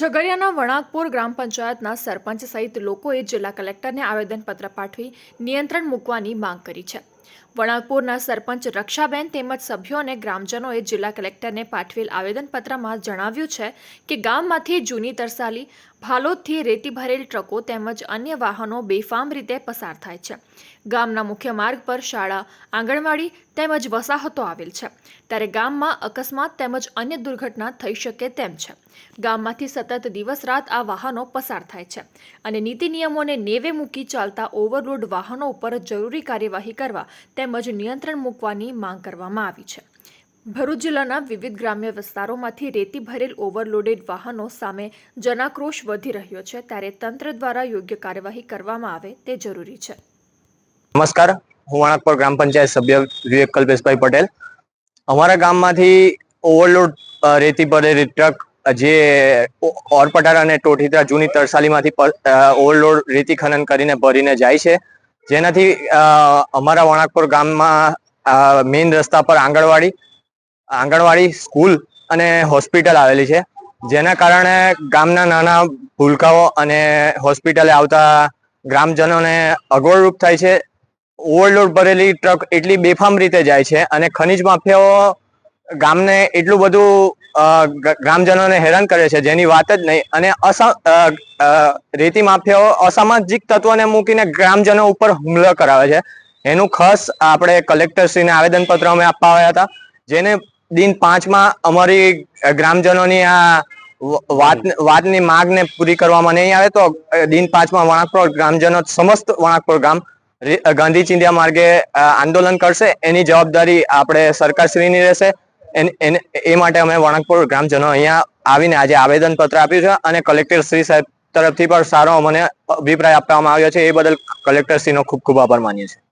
ઝઘડિયાના વણાકપુર ગ્રામ પંચાયતના સરપંચ સહિત લોકોએ જિલ્લા કલેક્ટરને આવેદનપત્ર પાઠવી નિયંત્રણ મૂકવાની માંગ કરી છે. વણાકપુરના સરપંચ રક્ષાબેન તેમજ સભ્યો અને ગ્રામજનોએ જિલ્લા કલેક્ટરને પાઠવેલ આવેદનપત્રમાં જણાવ્યું છે કે ગામમાંથી જૂની તરસાલી, ભાલોદથી રેતી ભરેલ ટ્રકો તેમજ અન્ય વાહનો બેફામ રીતે પસાર થાય છે. ગામના મુખ્ય માર્ગ પર શાળા, આંગણવાડી તેમજ વસાહતો આવેલ છે. ત્યારે ગામમાં અકસ્માત તેમજ અન્ય દુર્ઘટના થઈ શકે તેમ છે. ગામમાંથી સતત દિવસ રાત આ વાહનો પસાર થાય છે અને નીતિ નિયમોને નેવે મૂકી ચાલતા ઓવરલોડ વાહનો ઉપર જરૂરી કાર્યવાહી કરવા તેમજ નિયંત્રણ મૂકવાની માંગ કરવામાં આવી છે. ભરૂચ જિલ્લાના વિવિધ ગ્રામ્ય વિસ્તારોમાંથી રેતી ભરેલ ઓવરલોડેડ વાહનો સામે જનાક્રોશ વધી રહ્યો છે. ત્યારે તંત્ર દ્વારા યોગ્ય કાર્યવાહી કરવામાં આવે તે જરૂરી છે. નમસ્કાર. હું વણાકપર ગ્રામ પંચાયત સભ્ય વિવેક કલ્પેશભાઈ પટેલ. અમારા ગામમાંથી ઓવરલોડ રેતી ભરેલી ટ્રક જે ઓરપટાર અને ટોઠીત્રા જૂની તરસાલીમાંથી ઓવરલોડ રેતી ખનન કરીને ભરીને જાય છે. જેનાથી અમારા વણાકપુર ગામમાં મેઇન રસ્તા પર આંગણવાડી આંગણવાડી, સ્કૂલ અને હોસ્પિટલ આવેલી છે. જેના કારણે ગામના નાના ભૂલકાઓ અને હોસ્પિટલે આવતા ગ્રામજનોને અગવડરૂપ થાય છે. ઓવરલોડ ભરેલી ટ્રક એટલી બેફામ રીતે જાય છે અને ખનિજ માફિયાઓ ગામને એટલું બધું ગ્રામજનોને હેરાન કરે છે, જેની વાત જ નહીં. અને રેતી માફિયાઓ અસામાજિક તત્વોને મૂકીને ગ્રામજનો ઉપર હુમલો કરાવે છે. એનું ખાસ આપણે કલેક્ટરશ્રીને આવેદનપત્ર અમે આપવા આવ્યા હતા, જેને દિન પાંચમાં અમારી ગ્રામજનોની આ વાત, વાતની માગને પૂરી કરવામાં નહીં આવે તો દિન પાંચમાં વણાકપોર ગ્રામજનો, સમસ્ત વણાકપોર ગામ ગાંધી ચિંધ્યા માર્ગે આંદોલન કરશે, એની જવાબદારી આપણે સરકારશ્રીની રહેશે. એ માટે અમે વણાકપુર ગ્રામજનો અહીંયા આવીને આજે આવેદન પત્ર આપ્યું છે અને કલેક્ટર શ્રી સાહેબ તરફથી પણ સારો અમને અભિપ્રાય આપવામાં આવ્યો છે. એ બદલ કલેક્ટર શ્રીનો ખૂબ ખૂબ આભાર માનીએ છીએ.